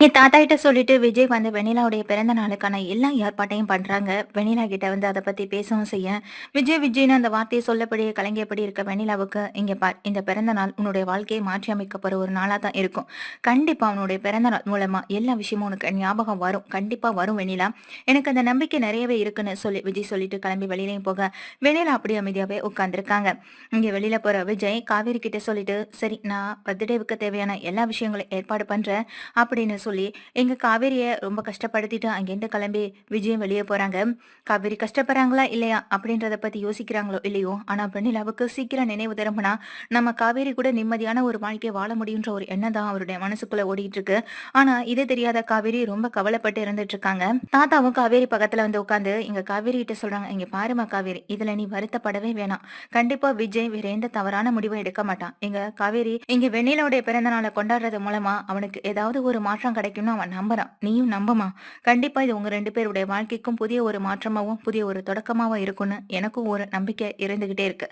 என் தாத்தா கிட்ட சொல்லிட்டு விஜய் வந்து வெண்ணிலாவுடைய பிறந்த நாளுக்கான எல்லா ஏற்பாட்டையும் பண்றாங்க. வெண்ணிலா கிட்ட வந்து அதை பத்தி பேசவும் செய்ய. விஜய் விஜய்னு அந்த வார்த்தையை சொல்லப்படியே கலங்கியபடி இருக்க வெண்ணிலாவுக்கு? இங்க பார் இந்த பிறந்த நாள் உன்னுடைய வாழ்க்கையை மாற்றி அமைக்கப்படுற ஒரு நாளா தான் இருக்கும். கண்டிப்பா உன்னுடைய பிறந்த நாள் மூலமா எல்லா விஷயமும் உனக்கு ஞாபகம் வரும். கண்டிப்பா வரும் வெண்ணிலா. எனக்கு அந்த நம்பிக்கை நிறையவே இருக்குன்னு சொல்லி விஜய் சொல்லிட்டு கிளம்பி வெளியிலையும் போக வெண்ணிலா அப்படியே அமைதியாவே உட்கார்ந்துருக்காங்க. இங்க வெளியில போற விஜய் காவேரி கிட்ட சொல்லிட்டு சரி நான் பர்த்டேவுக்கு தேவையான எல்லா விஷயங்களும் ஏற்பாடு பண்றேன் அப்படின்னு சொல்லி எங்க காவேரியை ரொம்ப கஷ்டப்படுத்திட்டு அங்கேருந்து கிளம்பி விஜயம் வெளியே போறாங்க. காவேரி கஷ்டப்படுறாங்களா இல்லையா அப்படின்றத பத்தி யோசிக்கிறாங்களோ இல்லையோ? ஆனா வெண்ணிலாவுக்கு சீக்கிரம் நினைவு திரும்பினா நம்ம காவேரி கூட நிம்மதியான ஒரு வாழ்க்கையை வாழ முடியுன்ற ஒரு எண்ணம் தான் அவருடைய மனசுக்குள்ள ஓடிட்டு இருக்கு. ஆனா இது தெரியாத காவேரி ரொம்ப கவலைப்பட்டு இருந்துட்டு இருக்காங்க. தாத்தாவும் காவேரி பக்கத்துல வந்து உட்காந்து இங்க காவேரி கிட்ட சொல்றாங்க இங்க பாருமா காவேரி இதுல நீ வருத்தப்படவே வேணாம். கண்டிப்பா விஜய் வேற எந்த தவறான முடிவும் எடுக்க மாட்டான். எங்க காவேரி இங்க வெண்ணிலோடைய பிறந்த நாளை கொண்டாடுறது மூலமா அவனுக்கு ஏதாவது ஒரு மாற்றம் கிடைக்கும்னு அவன் நம்புறான். நீயும் நம்பமா? கண்டிப்பா இது உங்க ரெண்டு பேருடைய வாழ்க்கைக்கும் புதிய ஒரு மாற்றமாவும் புதிய ஒரு தொடக்கமாவும் இருக்கும்னு எனக்கும் ஒரு நம்பிக்கை இருந்துகிட்டே இருக்கு.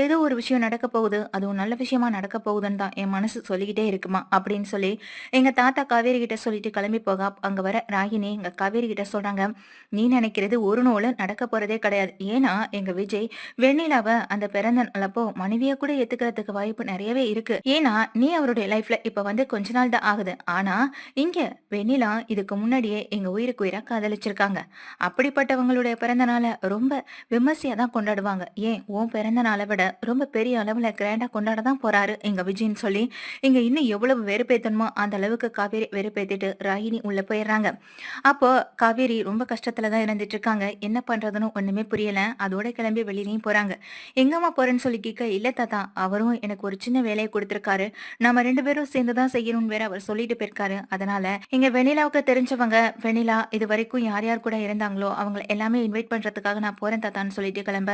ஏதோ ஒரு விஷயம் நடக்க போகுது அதுவும் நல்ல விஷயமா நடக்க போகுதுன்னு தான் என் மனசு சொல்லிக்கிட்டே இருக்குமா? அப்படின்னு சொல்லி எங்க தாத்தா காவேரி கிட்ட சொல்லிட்டு கிளம்பி போக அங்க வர ராகினி எங்க காவேரி கிட்ட சொல்றாங்க நீ நினைக்கிறது ஒரு நூலு நடக்க போறதே கிடையாது. ஏன்னா எங்க விஜய் வெண்ணிலாவை அந்த பிறந்த நாளப்போ மனைவியை கூட ஏத்துக்கிறதுக்கு வாய்ப்பு நிறையவே இருக்கு. ஏன்னா நீ அவருடைய லைஃப்ல இப்ப வந்து கொஞ்ச நாள் தான் ஆகுது. ஆனா இங்க வெண்ணிலா இதுக்கு முன்னாடியே எங்க உயிருக்கு உயிரா காதலிச்சிருக்காங்க. அப்படிப்பட்டவங்களுடைய பிறந்த நாளை ரொம்ப விமர்சையா தான் கொண்டாடுவாங்க. ஏன்? உன் பிறந்த நாளை விட ரொம்ப பெரிய அளவுல கிராண்டா கொண்டாட தான் போறாரு எங்க விஜய்ன்னு சொல்லி. இங்க இன்னும் எவ்வளவு வெறுப்பேத்தணுமோ அந்த அளவுக்கு காவேரி வெறுப்பேத்திட்டு ராகினி உள்ள போயிடுறாங்க. அப்போ காவேரி ரொம்ப கஷ்டத்துல தான் இருந்துட்டு இருக்காங்க என்ன பண்றதுன்னு ஒண்ணுமே புரியல. அதோட கிளம்பி வெளியிலையும் போறாங்க. எங்கம்மா போறேன்னு சொல்லி கேட்க இல்ல தாத்தா அவரும் எனக்கு ஒரு சின்ன வேலையை கொடுத்திருக்காரு. நம்ம ரெண்டு பேரும் சேர்ந்து தான் செய்யணும்னு வேற அவர் சொல்லிட்டு போயிருக்காரு. அதனால இங்க வெனிலாவுக்கு தெரிஞ்சவங்க வெனிலா இது வரைக்கும் யார் யார் கூட இருந்தாங்களோ அவங்களை எல்லாமே இன்வைட் பண்றதுக்காக நான் போறேன் தாத்தான்னு சொல்லிட்டு கிளம்ப.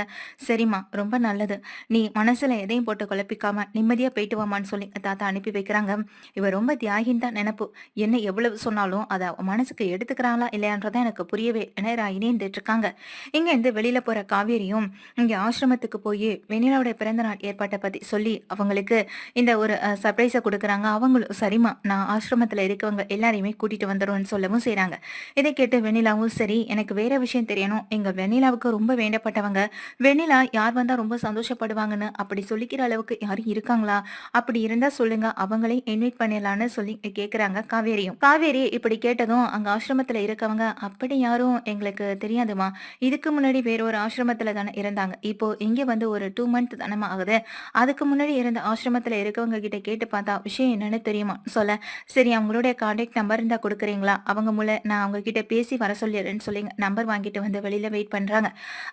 சரிம்மா ரொம்ப நல்லது. நீ மனசுல எதையும் போட்டு குழப்பிக்காம நிம்மதியா போயிட்டு வாமான்னு சொல்லி தாத்தா அனுப்பி வைக்கிறாங்க. இவ ரொம்ப தியாகின்னு தான் நினைப்பு. என்ன எவ்வளவு சொன்னாலும் அதை மனசுக்கு எடுத்துக்கிறாங்களா இல்லையான்றதான் எனக்கு புரியவே ராகினி இருந்துட்டு இருக்காங்க இங்க இருந்து வெளியில போற காவேரியும் இங்க ஆசிரமத்துக்கு போய் வெனிலாவுடைய பிறந்த நாள் ஏற்பாட்டை பத்தி சொல்லி அவங்களுக்கு இந்த ஒரு சர்ப்ரைஸை கொடுக்குறாங்க. அவங்களும் சரிம்மா நான் ஆசிரமத்துல இருக்கவங்க எல்லாரையுமே கூட்டிட்டு வந்துடும்னு சொல்லவும் செய்கிறாங்க இதை கேட்டு வெண்ணிலாவும் சரி எனக்கு வேற விஷயம் தெரியணும். எங்க வெண்ணிலாவுக்கு ரொம்ப வேண்டப்பட்டவங்க. வெண்ணிலா யார் வந்தா ரொம்ப சந்தோஷப்படுவாங்கன்னு அப்படி சொல்லிக்கிற அளவுக்கு யாரும் இருக்காங்களா? அப்படி இருந்தா சொல்லுங்க அவங்களையும் இன்வைட் பண்ணிடலான்னு சொல்லி கேக்குறாங்க காவேரியும். காவேரி இப்படி கேட்டதும் அங்க ஆசிரமத்துல இருக்கவங்க அப்படி யாரும் எங்களுக்கு தெரியாதுமா. இதுக்கு முன்னாடி வேற ஒரு ஆசிரமத்துல தானே இருந்தாங்க. இப்போ இங்க வந்து ஒரு டூ மந்த் தானமா ஆகுது. அதுக்கு முன்னாடி இருந்த ஆசிரமத்துல இருக்கவங்க கிட்ட கேட்டு பார்த்தா விஷயம் என்னன்னு தெரியுமா? சொல்ல சரி அவங்களுடைய கான்டாக்ட் நம்பர் இருந்தால் கொடுக்குறீங்களா? அவங்க மூலம் நான் அவங்க கிட்ட பேசி வர சொல்லிடுறேன்னு சொல்லி நம்பர் வாங்கிட்டு வந்து வெளியில் வெயிட் பண்ணுறாங்க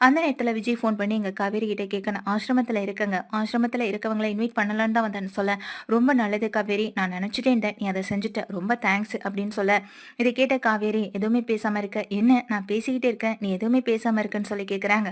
அந்த நேரத்தில் விஜய் ஃபோன் பண்ணி எங்கள் காவேரி கிட்ட கேட்கணும் ஆசிரமத்தில் இருக்கங்க. ஆசிரமத்தில் இருக்கவங்களை இன்வைட் பண்ணலான்னு தான் வந்தேன்னு சொல்ல. ரொம்ப நல்லது காவேரி. நான் நினச்சிட்டே இருந்தேன். நீ அதை செஞ்சுட்ட. ரொம்ப தேங்க்ஸ் அப்படின்னு சொல்ல. இதை கேட்ட காவேரி எதுவுமே பேசாமல் இருக்க. என்ன? நான் பேசிக்கிட்டே இருக்கேன். நீ எதுவுமே பேசாமல் இருக்கன்னு சொல்லி கேட்குறாங்க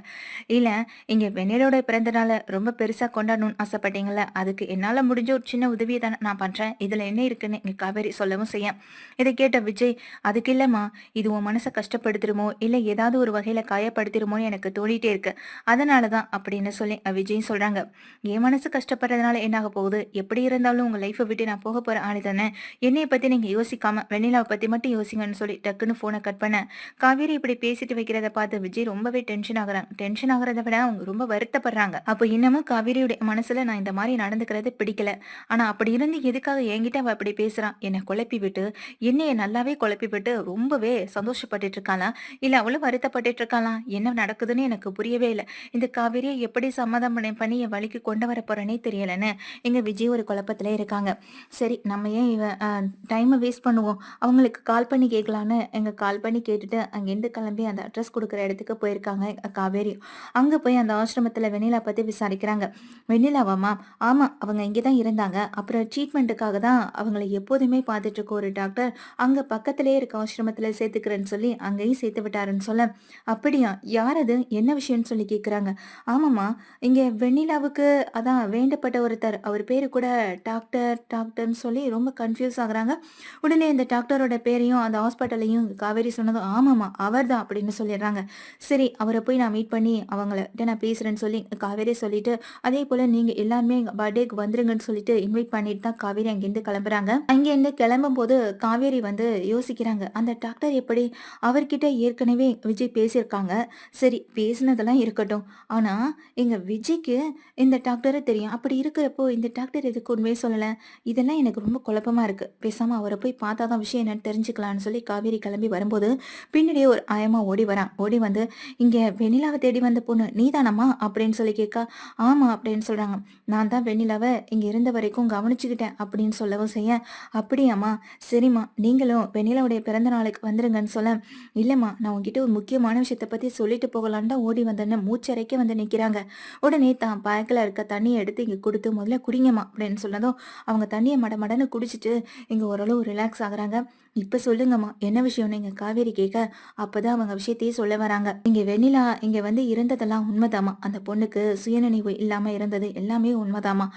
இல்லை இங்கே வெண்ணிலோட பிறந்த நாளை ரொம்ப பெருசாக கொண்டாடணும்னு ஆசைப்பட்டீங்களே அதுக்கு என்னால் முடிஞ்ச ஒரு சின்ன உதவியை தானே நான் பண்ணுறேன் இதில் என்ன இருக்குன்னு இங்கே காவேரி சொல்லவும் செய்ய. இதை கேட்ட விஜய் அதுக்கு இல்லம்மா இது உன் மனசை கஷ்டப்படுத்திருமோ இல்ல ஏதாவது ஒரு வகையில காயப்படுத்திருமோன்னு எனக்கு தோணிட்டே இருக்கு. அதனாலதான் அப்படின்னு சொல்லி விஜய் சொல்றாங்க. என் மனசு கஷ்டப்படுறதுனால என்னாக போகுது? எப்படி இருந்தாலும் உங்க லைஃபை விட்டு நான் போக போற ஆளு தானே? என்னைய பத்தி நீங்க யோசிக்காம வெண்ணிலாவை பத்தி மட்டும் யோசிங்கன்னு சொல்லி டக்குன்னு போனை கட் பண்ண. காவேரி இப்படி பேசிட்டு வைக்கிறத பார்த்து விஜய் ரொம்பவே டென்ஷன் ஆகுறாங்க டென்ஷன் ஆகுறத விட அவங்க ரொம்ப வருத்தப்படுறாங்க. அப்போ இன்னமும் காவேரியுடைய மனசுல நான் இந்த மாதிரி நடந்துக்கிறது பிடிக்கல. ஆனா அப்படி இருந்து எதுக்காக என்கிட்ட அவ அப்படி பேசுறான் என்னை குழப்பி விட்டு என்னைய நல்லாவே குழப்பிவிட்டு ரொம்பவே சந்தோஷப்பட்டுட்டு இருக்காளா இல்ல அவளும் வருத்தப்பட்டுட்டு இருக்காளா என்ன நடக்குதுன்னு எனக்கு புரியவே இல்லை. இந்த காவேரியை எப்படி சம்மதம் பண்ணி என் வழிக்கு கொண்டு வர போறேனே தெரியலன்னு எங்க விஜய் ஒரு குழப்பத்துல இருக்காங்க. சரி நம்ம ஏன் இவ டைமை வேஸ்ட் பண்ணுவோம்? அவங்களுக்கு கால் பண்ணி கேட்கலான்னு எங்க கால் பண்ணி கேட்டுட்டு அங்கேருந்து கிளம்பி அந்த அட்ரஸ் கொடுக்குற இடத்துக்கு போயிருக்காங்க காவேரி. அங்க போய் அந்த ஆசிரமத்துல வெண்ணிலா பத்தி விசாரிக்கிறாங்க. வெண்ணிலாவாமா ஆமா அவங்க இங்கதான் இருந்தாங்க. அப்புறம் ட்ரீட்மெண்ட்டுக்காக தான் அவங்களை எப்போதுமே பார்த்துட்டு இருக்க ஒரு டாக்டர் அங்க பக்கத்திலே இருக்க ஆசிரமத்துல சேர்த்துக்கிறேன்னு சொல்லி அங்கேயும் சேர்த்து விட்டாருன்னு சொல்ல. அப்படியா? யார் அது? என்ன விஷயம்னு சொல்லி கேட்குறாங்க ஆமாம்மா. இங்கே வெண்ணிலாவுக்கு அதான் வேண்டப்பட்ட ஒருத்தர். அவர் பேரு கூட டாக்டர் டாக்டர்னு சொல்லி ரொம்ப கன்ஃபியூஸ் ஆகுறாங்க. உடனே இந்த டாக்டரோட பேரையும் அந்த ஹாஸ்பிட்டலையும் காவேரி சொன்னதும் ஆமாம்மா அவர் தான் அப்படின்னு சொல்லிடுறாங்க. சரி அவரை போய் நான் மீட் பண்ணி அவங்கள்ட்ட நான் பேசுறேன்னு சொல்லி காவேரி சொல்லிட்டு அதே போல நீங்க எல்லாருமே பர்த்டேக்கு வந்துருங்கன்னு சொல்லிட்டு இன்வைட் பண்ணிட்டு தான் காவேரி அங்கேருந்து கிளம்புறாங்க. அங்கேருந்து கிளம்பும் போது காவேரி வந்து யோசிக்கிறாங்க. அந்த டாக்டர் எப்படி? அவர்கிட்ட ஏற்கனவே விஜய் பேசியிருக்காங்க. சரி பேசினதெல்லாம் இருக்கட்டும். ஆனால் எங்கள் விஜய்க்கு இந்த டாக்டரை தெரியும். அப்படி இருக்கிறப்போ இந்த டாக்டர் எதுக்கு உண்மையை சொல்லலை? இதெல்லாம் எனக்கு ரொம்ப குழப்பமா இருக்குது பேசாமல் அவரை போய் பார்த்தா தான் விஷயம் என்னன்னு தெரிஞ்சுக்கலாம்னு சொல்லி காவேரி கிளம்பி வரும்போது பின்னாடியே ஒரு ஆயமாக ஓடி வரான் ஓடி வந்து இங்கே வெண்ணிலாவை தேடி வந்த பொண்ணு நீதானம்மா? அப்படின்னு சொல்லி கேட்கா. ஆமாம் அப்படின்னு சொல்கிறாங்க நான் தான் வெண்ணிலாவை இங்கே இருந்த வரைக்கும் கவனிச்சுக்கிட்டேன் அப்படின்னு சொல்லவும் செய்ய. அப்படியாம்மா சரிம்மா. நீங்களும் வெண்ணிலாவுடைய பிறந்த நாளுக்கு வந்துருங்கன்னு சொல்ல இல்லைம்மா நான் உங்ககிட்ட ஒரு முக்கியமான விஷயத்தை பத்தி சொல்லிட்டு போகலான்டா தான் ஓடி வந்தேன்னு மூச்சரைக்க வந்து நிக்கிறாங்க. உடனே தான் பேக்கில் இருக்க தண்ணியை எடுத்து இங்கே கொடுத்து முதல்ல குடிங்கம்மா அப்படின்னு சொன்னதும் அவங்க தண்ணியை மட மடன்னு குடிச்சிட்டு இங்கே ஓரளவு ரிலாக்ஸ் ஆகுறாங்க. இப்போ சொல்லுங்கம்மா என்ன விஷயம்னு இங்கே காவேரி கேட்க அப்பதான் அவங்க விஷயத்தையே சொல்ல வராங்க. இங்க வெண்ணிலா இங்க வந்து இருந்ததெல்லாம் உண்மைதாம்மா. அந்த பொண்ணுக்கு சுயநினைவு இல்லாம இருந்தது எல்லாமே உண்மைதாம்மா.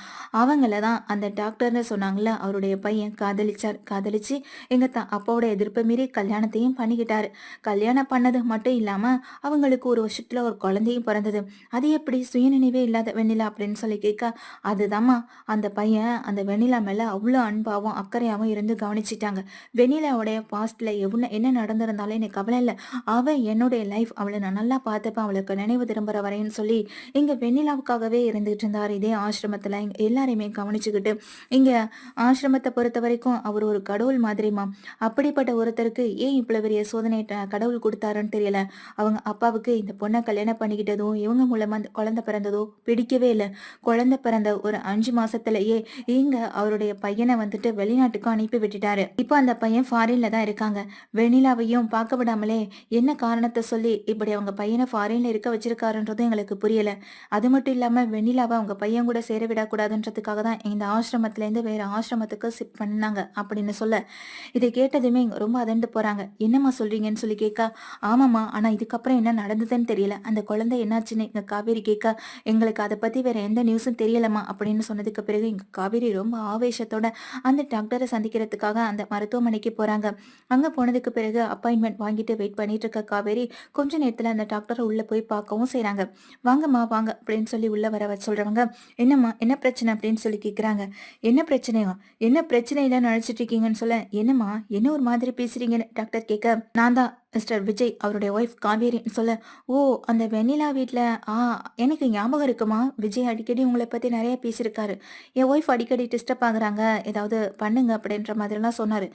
அவங்கள தான் அந்த டாக்டர்னு சொன்னாங்கல்ல அவருடைய பையன் காதலிச்சார் காதலிச்சு எங்க த அப்பாவோட எதிர்ப்பை மீறி கல்யாணத்தையும் பண்ணிக்கிட்டாரு. கல்யாணம் பண்ணது மட்டும் இல்லாம அவங்களுக்கு ஒரு வருஷத்துல ஒரு குழந்தையும் பிறந்தது. அது எப்படி சுயநினைவே இல்லாத வெண்ணிலா அப்படின்னு சொல்லி கேட்க அதுதாம்மா அந்த பையன் அந்த வெண்ணிலா மேல அவ்வளோ அன்பாவும் அக்கறையாவும் இருந்து கவனிச்சிட்டாங்க. வெண்ணிலாவுடைய பாஸ்ட்ல எவ்வளோ என்ன நடந்திருந்தாலும் எனக்கு கவலை இல்லை. அவ என்னுடைய லைஃப் அவளை நான் நல்லா பார்த்துப்பேன். அவளுக்கு நினைவு திரும்புற வரைன்னு சொல்லி இங்க வெண்ணிலாவுக்காகவே இருந்துகிட்டு இருந்தார். இதே ஆசிரமத்துல எல்லாரையுமே கவனிச்சுக்கிட்டு இங்க ஆசிரமத்தை பொறுத்த வரைக்கும் அவர் ஒரு கடவுள் மாதிரிமா அப்படிப்பட்ட ஒருத்தருக்கு ஏன் இவ்வளவு பெரிய சோதனை கடவுள் கொடுத்தாருன்னு தெரியல. அவங்க அப்பாவுக்கு இந்த பொண்ணை கல்யாணம் பண்ணிக்கிட்டதும் இவங்க மூலமா அந்த குழந்தை பிறந்ததோ பிடிக்கவே இல்லை. குழந்தை பிறந்த ஒரு அஞ்சு மாசத்துலயே இங்க அவருடைய பையனை வந்துட்டு வெளிநாட்டுக்கு அனுப்பி விட்டுட்டாரு. இப்போ அந்த பையன் ஃபாரின்ல தான் இருக்காங்க. வெண்ணிலாவையும் பார்க்க விடாமலே என்ன காரணத்தை சொல்லி இப்படி அவங்க பையனை ஃபாரின்ல இருக்க வச்சிருக்காருன்றதும் எங்களுக்கு புரியல. அது மட்டும் இல்லாம வெண்ணிலாவை அவங்க பையன் கூட சேர விடக்கூடாதுன்றதுக்காக தான் இந்த ஆசிரமத்துல இருந்து வேற ஆசிரமத்துக்கு ஷிஃப்ட் பண்ணாங்க அப்படின்னு சொல்ல இதை கேட்டதுமே இங்க ரொம்ப அதண்டு போறாங்க. என்னம்மா சொல்றீங்கன்னு சொல்லி கேட்கா ஆமாம்மா ஆனா இதுக்கப்புறம் என்ன நடந்ததுன்னு தெரியல. அந்த குழந்தை என்னாச்சுன்னு எங்க காவேரி கேட்க எங்களுக்கு அதை பத்தி வேற எந்த நியூஸும் தெரியலம்மா அப்படின்னு சொன்னதுக்கு பிறகு எங்க காவேரி ரொம்ப ஆவேசத்தோட அந்த டாக்டரை சந்திக்கிறதுக்காக அந்த மருத்துவமனைக்கு போறாங்க. அங்க போனதுக்கு பிறகு அப்பாயின்மெண்ட் வாங்கிட்டு வெயிட் பண்ணிட்டு இருக்க காவேரி கொஞ்ச நேரத்துல அந்த டாக்டரை உள்ள போய் பார்க்கவும் செய்றாங்க. வாங்கம்மா வாங்க அப்படின்னு சொல்லி உள்ள வர வச்சு சொல்றவங்க என்னம்மா என்ன பிரச்சனை? அப்படின்னு சொல்லி கேக்குறாங்க. என்ன பிரச்சனையா என்ன பிரச்சனையில நினைச்சிட்டு இருக்கீங்கன்னு சொல்ல என்னம்மா? என்ன ஒரு மாதிரி பேசுறீங்கன்னு டாக்டர் கேட்க நான் தான் மிஸ்டர் விஜய் அவருடைய ஒய்ஃப் காவேரின்னு சொல்ல ஓ அந்த வெண்ணிலா வீட்டில் ஆ எனக்கு ஞாபகம் இருக்குமா? விஜய் அடிக்கடி உங்களை பற்றி நிறைய பேசியிருக்காரு. என் ஒய்ஃப் அடிக்கடி டிஸ்டர்ப் ஆகுறாங்க. ஏதாவது பண்ணுங்க அப்படின்ற மாதிரிலாம் சொன்னார்.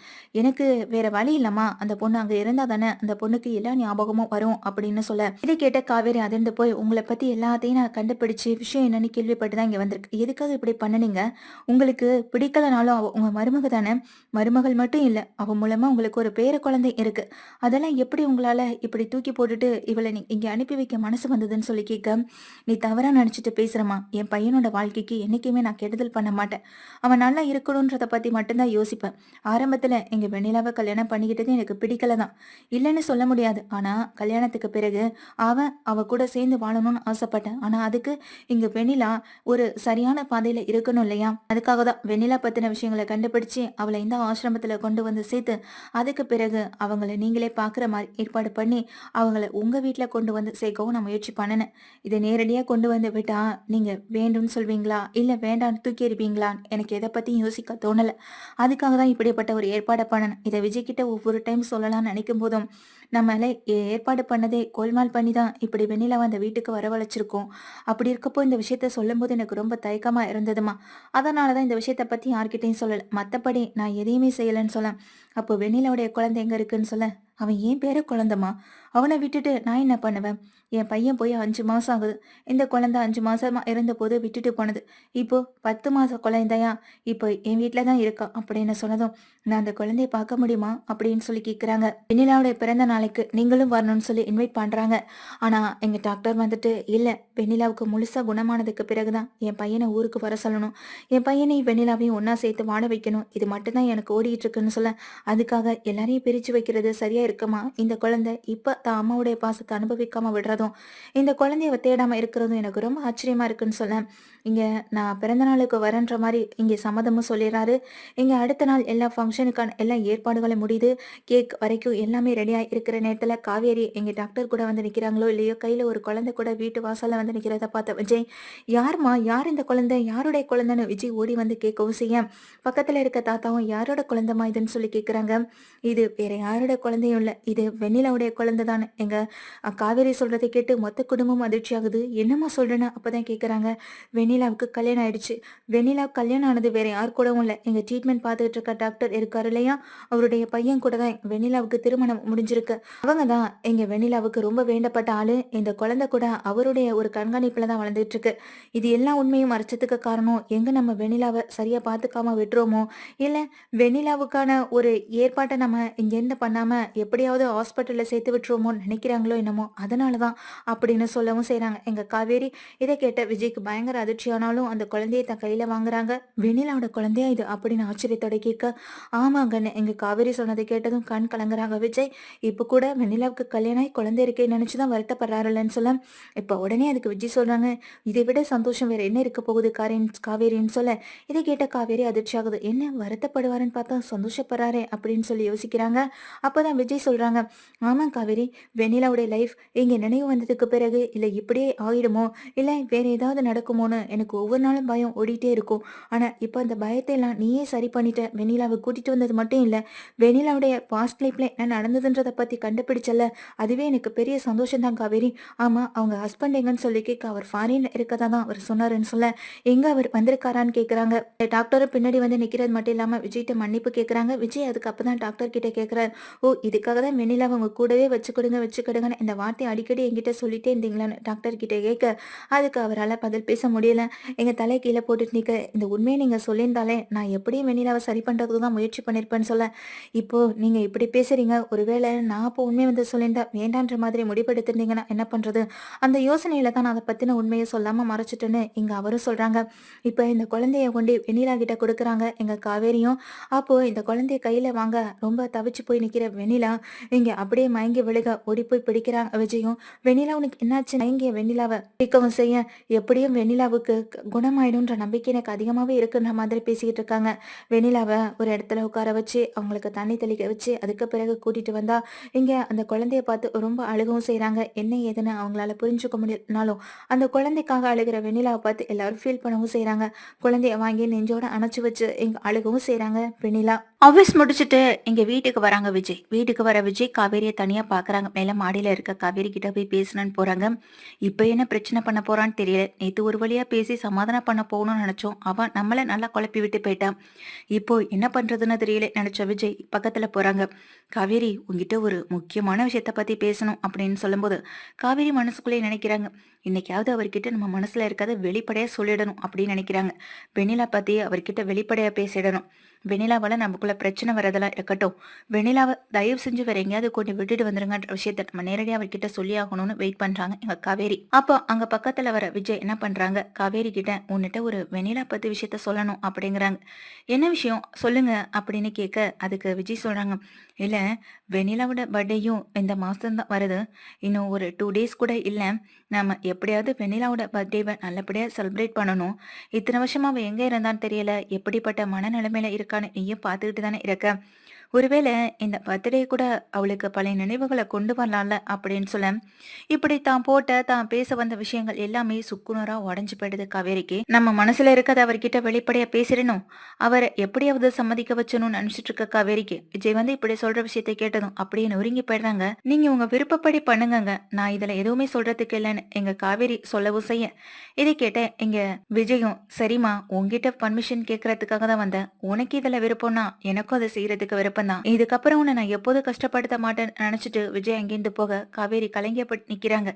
எனக்கு வேற வழி இல்லைம்மா. அந்த பொண்ணு அங்கே இருந்தால் தானே அந்த பொண்ணுக்கு எல்லா ஞாபகமும் வரும் அப்படின்னு சொல்ல. இதை கேட்ட காவேரி அதிர்ந்து போய் உங்களை பற்றி எல்லாத்தையும் நான் கண்டுபிடிச்சு விஷயம் என்னன்னு கேள்விப்பட்டு தான் இங்கே வந்திருக்கு. எதுக்காக இப்படி பண்ணுனீங்க? உங்களுக்கு பிடிக்கலனாலும் அவ உங்கள் மருமக தானே? மருமகள் மட்டும் இல்லை அவன் மூலமாக உங்களுக்கு ஒரு பேர குழந்தை இருக்குது அதெல்லாம் எப்படி உங்களால இப்படி தூக்கி போட்டுட்டு இவளை நீ இங்க அனுப்பி வைக்க மனசு வந்ததுன்னு சொல்லி கேட்க நீ தவறா நினைச்சிட்டு பேசுறமா என் பையனோட வாழ்க்கைக்கு என்னைக்குமே நான் கெடுதல் பண்ண மாட்டேன். அவன் நல்லா இருக்கணுன்றத பத்தி மட்டும்தான் யோசிப்பேன். ஆரம்பத்துல எங்க வெண்ணிலாவை கல்யாணம் பண்ணிக்கிட்டது எனக்கு பிடிக்கல தான். இல்லைன்னு சொல்ல முடியாது. ஆனா கல்யாணத்துக்கு பிறகு அவன் அவ கூட சேர்ந்து வாழணும்னு ஆசைப்பட்டேன். ஆனா அதுக்கு இங்க வெண்ணிலா ஒரு சரியான பாதையில இருக்கணும் இல்லையா? அதுக்காக தான் வெண்ணிலா பத்தின விஷயங்களை கண்டுபிடிச்சு அவளை இந்த ஆசிரமத்துல கொண்டு வந்து சேர்த்து அதுக்கு பிறகு அவங்கள நீங்களே பார்க்குற மாதிரி ஏற்பாடு பண்ணி அவங்கள உங்கள் வீட்டில் கொண்டு வந்து சேர்க்கவும் நான் முயற்சி பண்ணினேன். இதை நேரடியாக கொண்டு வந்து விட்டா நீங்கள் வேண்டும்னு சொல்வீங்களா? இல்லை வேண்டாம்னு தூக்கி எறிவீங்களான்னு எனக்கு எதை பற்றியும் யோசிக்க தோணலை. அதுக்காக தான் இப்படிப்பட்ட ஒரு ஏற்பாடை பண்ணினேன் இதை விஜய்கிட்ட ஒவ்வொரு டைம் சொல்லலாம்னு நினைக்கும் போதும் நம்மள ஏ- ஏற்பாடு பண்ணதே கோல்மால் பண்ணி தான் இப்படி வெண்ணிலாவை அந்த வீட்டுக்கு வரவழைச்சிருக்கோம். அப்படி இருக்கப்போ இந்த விஷயத்த சொல்லும்போது எனக்கு ரொம்ப தயக்கமாக இருந்ததுமா. அதனால தான் இந்த விஷயத்தை பற்றி யார்கிட்டையும் சொல்லலை. மற்றபடி நான் எதையுமே செய்யலைன்னு சொல்ல அப்போ வெண்ணிலாவுடைய குழந்தை எங்கே இருக்குன்னு சொல்ல அவன் ஏன் பேர குழந்தைமா அவனை விட்டுட்டு நான் என்ன பண்ணுவேன்? என் பையன் போய் அஞ்சு மாசம் ஆகுது. இந்த குழந்தை அஞ்சு மாசமா இருந்தபோது விட்டுட்டு போனது. இப்போ பத்து மாச குழந்தையா? இப்போ என் வீட்டில் தான் இருக்கா? அப்படின்னு சொன்னதும் நான் அந்த குழந்தைய பார்க்க முடியுமா? அப்படின்னு சொல்லி கேட்குறாங்க வெண்ணிலாவுடைய பிறந்த நாளைக்கு நீங்களும் வரணும்னு சொல்லி இன்வைட் பண்றாங்க. ஆனா எங்க டாக்டர் வந்துட்டு இல்ல வெண்ணிலாவுக்கு முழுசா குணமானதுக்கு பிறகுதான் என் பையனை ஊருக்கு வர சொல்லணும். என் பையனை வெண்ணிலாவையும் ஒன்றா சேர்த்து வாழ வைக்கணும். இது மட்டும்தான் எனக்கு ஓடிட்டு இருக்குன்னு சொல்ல அதுக்காக எல்லாரையும் பிரிச்சு வைக்கிறது சரியா இருக்குமா? இந்த குழந்தை இப்ப தான் அம்மாவுடைய பாசத்தை அனுபவிக்காம விடுறதும் இந்த குழந்தைய தேடாம இருக்கிறதும் எனக்கு ரொம்ப ஆச்சரியமா இருக்குன்னு சொல்ல இங்க நான் பிறந்த நாளுக்கு வரன்ற மாதிரி இங்க சம்மதமும் சொல்லிடுறாரு இங்க அடுத்த நாள் எல்லா ஃபங்க்ஷனுக்கான எல்லா ஏற்பாடுகளும் முடியுது. கேக் வரைக்கும் எல்லாமே ரெடியா இருக்கிற நேரத்துல காவேரி எங்க டாக்டர் கூட வந்து நிக்கிறாங்களோ இல்லையோ கையில ஒரு குழந்தை கூட வீட்டு வாசல்ல வந்து நிக்கிறத பார்த்த விஜய் யாரும்மா யார் இந்த குழந்தை? யாருடைய குழந்தைன்னு? விஜய் ஓடி வந்து கேட்கவும் செய்ய பக்கத்துல இருக்க தாத்தாவும் யாரோட குழந்தைமா இதுன்னு சொல்லி கேக்குறாங்க? இது வேற யாரோட குழந்தையும் இல்ல இது வெண்ணிலாவுடைய குழந்தை தான்? எங்க காவேரி சொல்றதை கேட்டு மொத்த குடும்பமும் அதிர்ச்சி ஆகுது என்னம்மா சொல்றேன்னு அப்பதான் கேக்குறாங்க. வெண்ணிலாவுக்கு கல்யாணம் ஆயிடுச்சு. வெண்ணிலா கல்யாணம் ஆனது வேற யார் கூடவும் இல்ல. எங்க ட்ரீட்மெண்ட் பார்த்துட்டு இருக்க டாக்டர் இருக்காரு இல்லையா? அவருடைய பையன் கூட தான் வெண்ணிலாவுக்கு திருமணம் முடிஞ்சிருக்கு. அவங்க தான் எங்க வெண்ணிலாவுக்கு ரொம்ப வேண்டப்பட்ட ஆளு. இந்த குழந்தை கூட அவருடைய ஒரு கண்காணிப்புல தான் வளர்ந்துட்டு இருக்கு. இது எல்லா உண்மையும் மறைச்சதுக்கு காரணம் எங்க நம்ம வெண்ணிலாவை சரியா பார்த்துக்காம விட்டுறோமோ இல்ல வெண்ணிலாவுக்கான ஒரு ஏற்பாட்டை நம்ம இங்கேருந்து பண்ணாம எப்படியாவது ஹாஸ்பிட்டல்ல சேர்த்து விட்டுருவோமோன்னு நினைக்கிறாங்களோ என்னமோ அதனாலதான் அப்படின்னு சொல்லவும் செய்கிறாங்க எங்க காவேரி இதை கேட்ட விஜய்க்கு பயங்கர அதிர்ச்சியானாலும் அந்த குழந்தையை தன் கையில வாங்குறாங்க. வெண்ணிலாவோட குழந்தையா இது அப்படின்னு ஆச்சரியத்தோட கேட்க ஆமாங்கன்னு எங்க காவேரி சொன்னதை கேட்டதும் கண் கலங்குறாங்க விஜய். இப்ப கூட வெண்ணிலாவுக்கு கல்யாணம் ஆகி குழந்தை இருக்கே நினைச்சுதான் வருத்தப்படுறாருல்லன்னு சொல்ல இப்ப உடனே அதுக்கு விஜய் சொல்றாங்க இதை விட சந்தோஷம் வேற என்ன இருக்க போகுது காரின் காவேரின்னு சொல்ல? இதை கேட்ட காவேரி அதிர்ச்சி ஆகுது என்ன வருத்தப்படுவாருன்னு பார்த்தா சந்தோஷப்படுறாரே அப்படின்னு சொல்லி யோசிக்கிறாங்க. அப்பதான் விஜய் சொல்றாங்க ஆமா காவேரி வெண்ணிலாவுடைய லைஃப் இங்க நினைவு வந்ததுக்கு பிறகு இல்ல இப்படியே ஆயிடுமோ? இல்லை வேற ஏதாவது நடக்குமோன்னு எனக்கு ஒவ்வொரு நாளும் பயம் ஓடிட்டே இருக்கும். ஆனா இப்போ அந்த பயத்தை எல்லாம் நீயே சரி பண்ணிட்ட. வெண்ணிலாவை கூட்டிட்டு வந்தது மட்டும் இல்ல வெண்ணிலாவுடைய பாஸ்ட் லைஃப்ல என்ன நடந்ததுன்றதை பத்தி கண்டுபிடிச்சல அதுவே எனக்கு பெரிய சந்தோஷம் தான் காவேரி. ஆமா அவங்க ஹஸ்பண்ட் எங்கன்னு சொல்லி கேட்க அவர் ஃபாரின் இருக்கதா தான் அவர் சொன்னாருன்னு சொல்ல எங்க அவர் வந்திருக்காரான்னு கேட்குறாங்க டாக்டரை பின்னாடி வந்து நிக்கிறது மட்டும் இல்லாம விஜய்கிட்ட மன்னிப்பு கேட்குறாங்க விஜய் அதுக்கு அப்பதான் டாக்டர் கிட்ட கேட்குறாரு ஓ இதுக்காக தான் வெண்ணிலாவை அவங்க கூடவே வச்சுக்கணும் கொடுங்க வச்சு கொடுங்கன்னு இந்த வார்த்தை அடிக்கடி என்கிட்ட சொல்லிட்டே இருந்தீங்களான்னு டாக்டர் கிட்ட கேட்க அதுக்கு அவரால் பதில் பேச முடியல. எங்க தலை கீழே போட்டுட்டு நிற்க இந்த உண்மையை நீங்க சொல்லியிருந்தாலே நான் எப்படியும் வெண்ணிலாவை சரி பண்றதுக்கு தான் முயற்சி பண்ணிருப்பேன்னு சொல்ல. இப்போ நீங்க இப்படி பேசுறீங்க ஒருவேளை நான் அப்போ உண்மையை வந்து சொல்லியிருந்தா வேண்டான்ற மாதிரி முடிவெடுத்திருந்தீங்கன்னா என்ன பண்றது? அந்த யோசனையில தான் நான் அதை பத்தின உண்மையை சொல்லாம மறைச்சிட்டேன்னு இங்க அவரும் சொல்றாங்க. இப்போ இந்த குழந்தைய கொண்டு வெண்ணிலா கிட்ட கொடுக்குறாங்க எங்க காவேரியும். அப்போ இந்த குழந்தைய கையில வாங்க ரொம்ப தவிச்சு போய் நிக்கிற வெண்ணிலா இங்க அப்படியே மயங்கி விழுக ஓடி போய் பிடிக்கிறாங்க விஜயும். வெண்ணிலா உனக்கு என்னாச்சு இங்கே வெண்ணிலாவை பிடிக்கவும் செய்ய. எப்படியும் வெண்ணிலாவுக்கு குணமாயிடும்ன்ற நம்பிக்கை எனக்கு அதிகமாவே இருக்குன்ற மாதிரி பேசிக்கிட்டு இருக்காங்க. வெண்ணிலாவை ஒரு இடத்துல உட்கார வச்சு அவங்களுக்கு தண்ணி தெளிக்க வச்சு அதுக்கு பிறகு கூட்டிட்டு வந்தா இங்க அந்த குழந்தைய பார்த்து ரொம்ப அழுகவும் செய்யறாங்க என்ன ஏதுன்னு அவங்களால புரிஞ்சுக்க முடியலனாலும் அந்த குழந்தைக்காக அழுகிற வெண்ணிலாவை பார்த்து எல்லாரும் ஃபீல் பண்ணவும் செய்யறாங்க குழந்தைய வாங்கி நெஞ்சோட அணைச்சு வச்சு இங்க அழுகவும் செய்யறாங்க வெண்ணிலா. ஆஃபீஸ் முடிச்சுட்டு எங்கள் வீட்டுக்கு வராங்க விஜய். வீட்டுக்கு வர விஜய் காவேரியை தனியாக பார்க்குறாங்க மேலே மாடியில் இருக்க காவேரி கிட்ட போய் பேசணும்னு போகிறாங்க இப்போ என்ன பிரச்சனை பண்ண போகிறான்னு தெரியல. நேற்று ஒரு வழியாக பேசி சமாதானம் பண்ண போகணும்னு நினச்சோம். அவன் நம்மளை நல்லா குழப்பி விட்டு போயிட்டான் இப்போ என்ன பண்ணுறதுன்னு தெரியல நினச்ச விஜய் பக்கத்தில் போகிறாங்க காவேரி உங்ககிட்ட ஒரு முக்கியமான விஷயத்த பற்றி பேசணும் அப்படின்னு சொல்லும்போது காவேரி மனசுக்குள்ளே நினைக்கிறாங்க. இன்னைக்காவது அவர்கிட்ட நம்ம மனசில் இருக்கிறத வெளிப்படையாக சொல்லிடணும் அப்படின்னு நினைக்கிறாங்க. வெண்ணிலா பற்றி அவர்கிட்ட வெளிப்படையாக பேசிடணும். வெனிலாவால் நமக்குள்ள பிரச்சனை வரதெல்லாம் இருக்கட்டும். வெனிலாவை தயவு செஞ்சு வேற எங்கேயாவது கொண்டு விட்டுட்டு வந்துருங்கன்ற விஷயத்த நம்ம நேரடியாக அவர்கிட்ட சொல்லி ஆகணும்னு வெயிட் பண்றாங்க எங்க காவேரி. அப்போ அங்க பக்கத்துல வர விஜய் என்ன பண்றாங்க? காவேரி கிட்ட உன்னிட்ட ஒரு வெனிலா பத்தி விஷயத்த சொல்லணும் அப்படிங்கிறாங்க. என்ன விஷயம்? சொல்லுங்க அப்படின்னு கேட்க அதுக்கு விஜய் சொல்றாங்க இல்ல வெனிலாவோட பர்த்டேயும் இந்த மாசம் தான் வருது. இன்னும் ஒரு டூ டேஸ் கூட இல்ல. நம்ம எப்படியாவது வெனிலாவோட பர்த்டேவை நல்லபடியா செலிப்ரேட் பண்ணணும். இத்தனை வருஷமா அவ எங்க இருந்தான்னு தெரியல. எப்படிப்பட்ட மனநிலைமையில இருக்கான்னு நீயும் பார்த்துக்கிட்டு தானே இருக்க? ஒருவேளை இந்த பர்த்டே கூட அவளுக்கு பழைய நினைவுகளை கொண்டு வரலாம்ல அப்படின்னு சொல்ல இப்படி தான் போட்ட தான் பேச வந்த விஷயங்கள் எல்லாமே சுக்குனராக உடஞ்சு போயிடுது காவேரிக்கு. நம்ம மனசுல இருக்கத அவர்கிட்ட வெளிப்படையா பேசிடணும். அவரை எப்படியாவது சம்மதிக்க வச்சணும்னு நினைச்சிட்டு இருக்க காவேரிக்கு. விஜய் வந்து இப்படி சொல்ற விஷயத்தை கேட்டதும் அப்படியே நொறுங்கி போயிடுறாங்க. நீங்க உங்க விருப்பப்படி பண்ணுங்க நான் இதுல எதுவுமே சொல்றதுக்கு இல்லைன்னு எங்க காவேரி சொல்லவும் செய்ய. இதை கேட்ட எங்க விஜயும் சரிம்மா உங்ககிட்ட பர்மிஷன் கேட்கறதுக்காக தான் வந்தேன். உனக்கு இதுல விருப்பம்னா எனக்கும் அதை செய்யறதுக்கு விருப்பம் தான் இதுக்கப்புறம் உன்னை நான் எப்போதும் கஷ்டப்படுத்த மாட்டேன்னு நினைச்சிட்டு விஜய் அங்கேருந்து போக காவேரி கலைஞர் நிக்கிறாங்க.